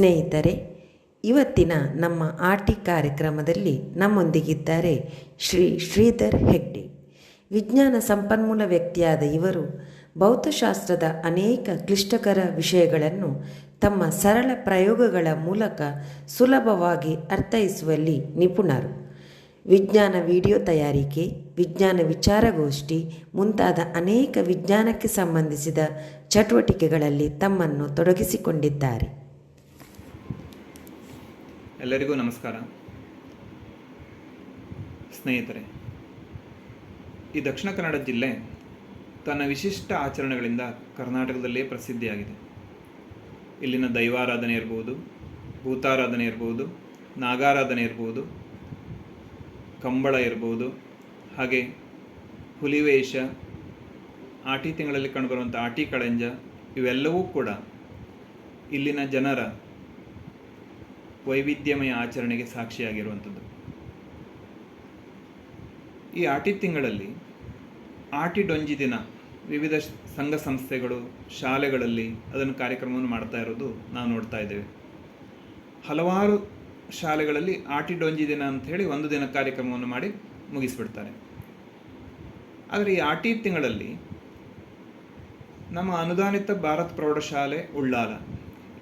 ಸ್ನೇಹಿತರೆ, ಇವತ್ತಿನ ನಮ್ಮ ಆಟಿ ಕಾರ್ಯಕ್ರಮದಲ್ಲಿ ನಮ್ಮೊಂದಿಗಿದ್ದಾರೆ ಶ್ರೀ ಶ್ರೀಧರ್ ಹೆಗ್ಡೆ. ವಿಜ್ಞಾನ ಸಂಪನ್ಮೂಲ ವ್ಯಕ್ತಿಯಾದ ಇವರು ಭೌತಶಾಸ್ತ್ರದ ಅನೇಕ ಕ್ಲಿಷ್ಟಕರ ವಿಷಯಗಳನ್ನು ತಮ್ಮ ಸರಳ ಪ್ರಯೋಗಗಳ ಮೂಲಕ ಸುಲಭವಾಗಿ ಅರ್ಥೈಸುವಲ್ಲಿ ನಿಪುಣರು. ವಿಜ್ಞಾನ ವಿಡಿಯೋ ತಯಾರಿಕೆ, ವಿಜ್ಞಾನ ವಿಚಾರಗೋಷ್ಠಿ ಮುಂತಾದ ಅನೇಕ ವಿಜ್ಞಾನಕ್ಕೆ ಸಂಬಂಧಿಸಿದ ಚಟುವಟಿಕೆಗಳಲ್ಲಿ ತಮ್ಮನ್ನು ತೊಡಗಿಸಿಕೊಂಡಿದ್ದಾರೆ. ಎಲ್ಲರಿಗೂ ನಮಸ್ಕಾರ. ಸ್ನೇಹಿತರೆ, ಈ ದಕ್ಷಿಣ ಕನ್ನಡ ಜಿಲ್ಲೆ ತನ್ನ ವಿಶಿಷ್ಟ ಆಚರಣೆಗಳಿಂದ ಕರ್ನಾಟಕದಲ್ಲೇ ಪ್ರಸಿದ್ಧಿಯಾಗಿದೆ. ಇಲ್ಲಿನ ದೈವಾರಾಧನೆ ಇರ್ಬೋದು, ಭೂತಾರಾಧನೆ ಇರ್ಬೋದು, ನಾಗಾರಾಧನೆ ಇರ್ಬೋದು, ಕಂಬಳ ಇರ್ಬೋದು, ಹಾಗೆ ಹುಲಿವೇಷ, ಆಟಿ ತಿಂಗಳಲ್ಲಿ ಕಂಡುಬರುವಂಥ ಆಟಿ ಕಳಂಜ ಇವೆಲ್ಲವೂ ಕೂಡ ಇಲ್ಲಿನ ಜನರ ವೈವಿಧ್ಯಮಯ ಆಚರಣೆಗೆ ಸಾಕ್ಷಿಯಾಗಿರುವಂಥದ್ದು. ಈ ಆಟಿ ತಿಂಗಳಲ್ಲಿ ಆಟಿ ಡೊಂಜಿ ದಿನ ವಿವಿಧ ಸಂಘ ಸಂಸ್ಥೆಗಳು, ಶಾಲೆಗಳಲ್ಲಿ ಅದನ್ನು ಕಾರ್ಯಕ್ರಮವನ್ನು ಮಾಡ್ತಾ ಇರೋದು ನಾವು ನೋಡ್ತಾ ಇದ್ದೇವೆ. ಹಲವಾರು ಶಾಲೆಗಳಲ್ಲಿ ಆಟಿ ಡೊಂಜಿ ದಿನ ಅಂತ ಹೇಳಿ ಒಂದು ದಿನ ಕಾರ್ಯಕ್ರಮವನ್ನು ಮಾಡಿ ಮುಗಿಸ್ಬಿಡ್ತಾರೆ. ಆದರೆ ಈ ಆಟಿ ತಿಂಗಳಲ್ಲಿ ನಮ್ಮ ಅನುದಾನಿತ ಭಾರತ್ ಪ್ರೌಢಶಾಲೆ ಉಳ್ಳಾಲ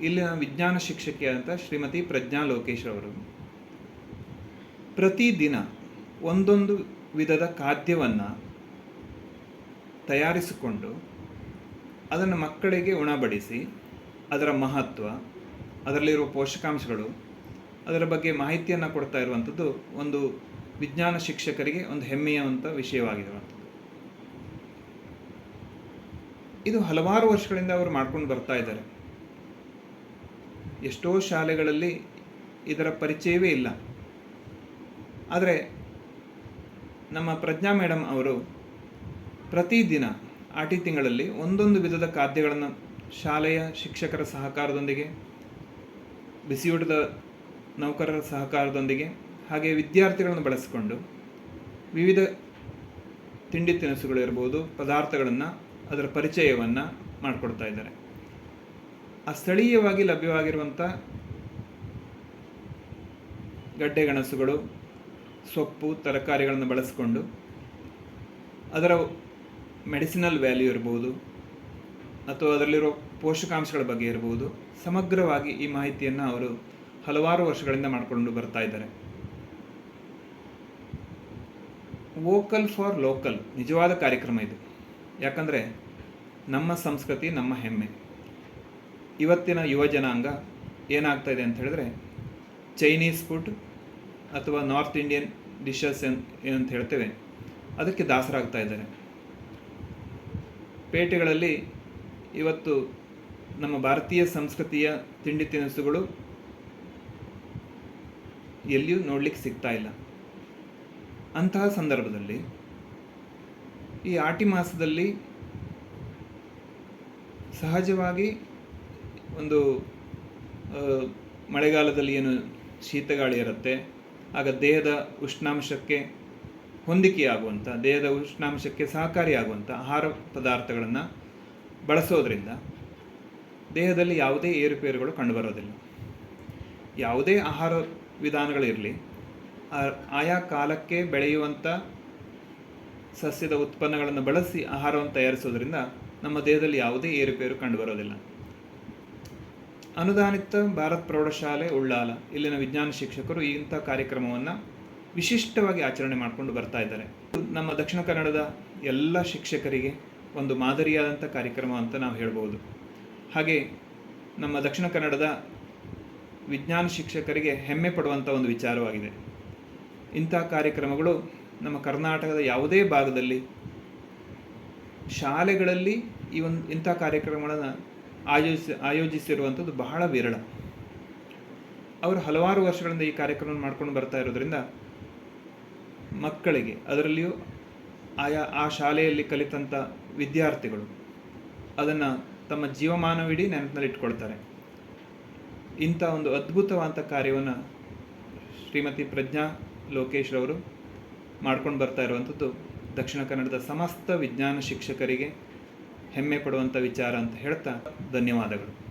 ಇಲ್ಲಿನ ವಿಜ್ಞಾನ ಶಿಕ್ಷಕಿಯಾದಂಥ ಶ್ರೀಮತಿ ಪ್ರಜ್ಞಾ ಲೋಕೇಶ್ ಅವರು. ಪ್ರತಿದಿನ ಒಂದೊಂದು ವಿಧದ ಖಾದ್ಯವನ್ನು ತಯಾರಿಸಿಕೊಂಡು ಅದನ್ನು ಮಕ್ಕಳಿಗೆ ಉಣಬಡಿಸಿ, ಅದರ ಮಹತ್ವ, ಅದರಲ್ಲಿರುವ ಪೋಷಕಾಂಶಗಳು, ಅದರ ಬಗ್ಗೆ ಮಾಹಿತಿಯನ್ನು ಕೊಡ್ತಾ ಇರುವಂಥದ್ದು ಒಂದು ವಿಜ್ಞಾನ ಶಿಕ್ಷಕರಿಗೆ ಒಂದು ಹೆಮ್ಮೆಯುವಂಥ ವಿಷಯವಾಗಿರುವಂಥದ್ದು ಇದು ಹಲವಾರು ವರ್ಷಗಳಿಂದ ಅವರು ಮಾಡ್ಕೊಂಡು ಬರ್ತಾ ಇದ್ದಾರೆ. ಎಷ್ಟೋ ಶಾಲೆಗಳಲ್ಲಿ ಇದರ ಪರಿಚಯವೇ ಇಲ್ಲ. ಆದರೆ ನಮ್ಮ ಪ್ರಜ್ಞಾ ಮೇಡಮ್ ಅವರು ಪ್ರತಿದಿನ ಆಟಿ ತಿಂಗಳಲ್ಲಿ ಒಂದೊಂದು ವಿಧದ ಖಾದ್ಯಗಳನ್ನು ಶಾಲೆಯ ಶಿಕ್ಷಕರ ಸಹಕಾರದೊಂದಿಗೆ, ಬಿಸಿಯೂಟದ ನೌಕರರ ಸಹಕಾರದೊಂದಿಗೆ, ಹಾಗೆ ವಿದ್ಯಾರ್ಥಿಗಳನ್ನು ಬಳಸಿಕೊಂಡು ವಿವಿಧ ತಿಂಡಿ ತಿನಿಸುಗಳಿರ್ಬೋದು ಪದಾರ್ಥಗಳನ್ನು ಅದರ ಪರಿಚಯವನ್ನು ಮಾಡಿಕೊಡ್ತಾ ಇದ್ದಾರೆ. ಆ ಸ್ಥಳೀಯವಾಗಿ ಲಭ್ಯವಾಗಿರುವಂಥ ಗಡ್ಡೆ ಗೆಣಸುಗಳು, ಸೊಪ್ಪು, ತರಕಾರಿಗಳನ್ನು ಬಳಸಿಕೊಂಡು ಅದರ ಮೆಡಿಸಿನಲ್ ವ್ಯಾಲ್ಯೂ ಇರ್ಬೋದು ಅಥವಾ ಅದರಲ್ಲಿರೋ ಪೋಷಕಾಂಶಗಳ ಬಗ್ಗೆ ಇರ್ಬೋದು ಸಮಗ್ರವಾಗಿ ಈ ಮಾಹಿತಿಯನ್ನು ಅವರು ಹಲವಾರು ವರ್ಷಗಳಿಂದ ಮಾಡಿಕೊಂಡು ಬರ್ತಾ ಇದ್ದಾರೆ. ವೋಕಲ್ ಫಾರ್ ಲೋಕಲ್ ನಿಜವಾದ ಕಾರ್ಯಕ್ರಮ ಇದು. ಯಾಕಂದರೆ ನಮ್ಮ ಸಂಸ್ಕೃತಿ, ನಮ್ಮ ಹೆಮ್ಮೆ. ಇವತ್ತಿನ ಯುವ ಜನಾಂಗ ಏನಾಗ್ತಾ ಇದೆ ಅಂತ ಹೇಳಿದ್ರೆ ಚೈನೀಸ್ ಫುಡ್ ಅಥವಾ ನಾರ್ತ್ ಇಂಡಿಯನ್ ಡಿಶಸ್ ಏನಂತ ಹೇಳ್ತೇವೆ, ಅದಕ್ಕೆ ದಾಸರಾಗ್ತಾ ಇದ್ದಾರೆ. ಪೇಟೆಗಳಲ್ಲಿ ಇವತ್ತು ನಮ್ಮ ಭಾರತೀಯ ಸಂಸ್ಕೃತಿಯ ತಿಂಡಿ ತಿನಿಸುಗಳು ಎಲ್ಲಿಯೂ ನೋಡ್ಲಿಕ್ಕೆ ಸಿಗ್ತಾ ಇಲ್ಲ. ಅಂತಹ ಸಂದರ್ಭದಲ್ಲಿ ಈ ಆಟಿ ಮಾಸದಲ್ಲಿ ಸಹಜವಾಗಿ ಒಂದು ಮಳೆಗಾಲದಲ್ಲಿ ಏನು ಶೀತಗಾಳಿ ಇರುತ್ತೆ, ಆಗ ದೇಹದ ಉಷ್ಣಾಂಶಕ್ಕೆ ಹೊಂದಿಕೆಯಾಗುವಂಥ, ದೇಹದ ಉಷ್ಣಾಂಶಕ್ಕೆ ಸಹಕಾರಿಯಾಗುವಂಥ ಆಹಾರ ಪದಾರ್ಥಗಳನ್ನು ಬಳಸೋದ್ರಿಂದ ದೇಹದಲ್ಲಿ ಯಾವುದೇ ಏರುಪೇರುಗಳು ಕಂಡುಬರೋದಿಲ್ಲ. ಯಾವುದೇ ಆಹಾರ ವಿಧಾನಗಳಿರಲಿ ಆಯಾ ಕಾಲಕ್ಕೆ ಬೆಳೆಯುವಂಥ ಸಸ್ಯದ ಉತ್ಪನ್ನಗಳನ್ನು ಬಳಸಿ ಆಹಾರವನ್ನು ತಯಾರಿಸೋದ್ರಿಂದ ನಮ್ಮ ದೇಹದಲ್ಲಿ ಯಾವುದೇ ಏರುಪೇರು ಕಂಡುಬರೋದಿಲ್ಲ. ಅನುದಾನಿತ ಭಾರತ್ ಪ್ರೌಢಶಾಲೆ ಉಳ್ಳಾಲ. ಇಲ್ಲಿನ ವಿಜ್ಞಾನ ಶಿಕ್ಷಕರು ಇಂಥ ಕಾರ್ಯಕ್ರಮವನ್ನು ವಿಶಿಷ್ಟವಾಗಿ ಆಚರಣೆ ಮಾಡಿಕೊಂಡು ಬರ್ತಾ ಇದ್ದಾರೆ. ನಮ್ಮ ದಕ್ಷಿಣ ಕನ್ನಡದ ಎಲ್ಲ ಶಿಕ್ಷಕರಿಗೆ ಒಂದು ಮಾದರಿಯಾದಂಥ ಕಾರ್ಯಕ್ರಮ ಅಂತ ನಾವು ಹೇಳ್ಬೋದು. ಹಾಗೆ ನಮ್ಮ ದಕ್ಷಿಣ ಕನ್ನಡದ ವಿಜ್ಞಾನ ಶಿಕ್ಷಕರಿಗೆ ಹೆಮ್ಮೆ ಪಡುವಂಥ ಒಂದು ವಿಚಾರವಾಗಿದೆ. ಇಂಥ ಕಾರ್ಯಕ್ರಮಗಳು ನಮ್ಮ ಕರ್ನಾಟಕದ ಯಾವುದೇ ಭಾಗದಲ್ಲಿ ಶಾಲೆಗಳಲ್ಲಿ ಈ ಒಂದು ಇಂಥ ಕಾರ್ಯಕ್ರಮಗಳನ್ನು ಆಯೋಜಿಸಿ ಆಯೋಜಿಸಿರುವಂಥದ್ದು ಬಹಳ ವಿರಳ. ಅವರು ಹಲವಾರು ವರ್ಷಗಳಿಂದ ಈ ಕಾರ್ಯಕ್ರಮವನ್ನು ಮಾಡ್ಕೊಂಡು ಬರ್ತಾ ಇರೋದ್ರಿಂದ ಮಕ್ಕಳಿಗೆ, ಅದರಲ್ಲಿಯೂ ಆಯಾ, ಆ ಶಾಲೆಯಲ್ಲಿ ಕಲಿತಂಥ ವಿದ್ಯಾರ್ಥಿಗಳು ಅದನ್ನು ತಮ್ಮ ಜೀವಮಾನವಿಡೀ ನೆನಪಿನಲ್ಲಿ ಇಟ್ಕೊಳ್ತಾರೆ. ಇಂಥ ಒಂದು ಅದ್ಭುತವಾದಂಥ ಕಾರ್ಯವನ್ನು ಶ್ರೀಮತಿ ಪ್ರಜ್ಞಾ ಲೋಕೇಶ್ ರವರು ಮಾಡ್ಕೊಂಡು ಬರ್ತಾ ಇರುವಂಥದ್ದು ದಕ್ಷಿಣ ಕನ್ನಡದ ಸಮಸ್ತ ವಿಜ್ಞಾನ ಶಿಕ್ಷಕರಿಗೆ ಹೆಮ್ಮೆ ಪಡುವಂಥ ವಿಚಾರ ಅಂತ ಹೇಳ್ತಾ ಧನ್ಯವಾದಗಳು.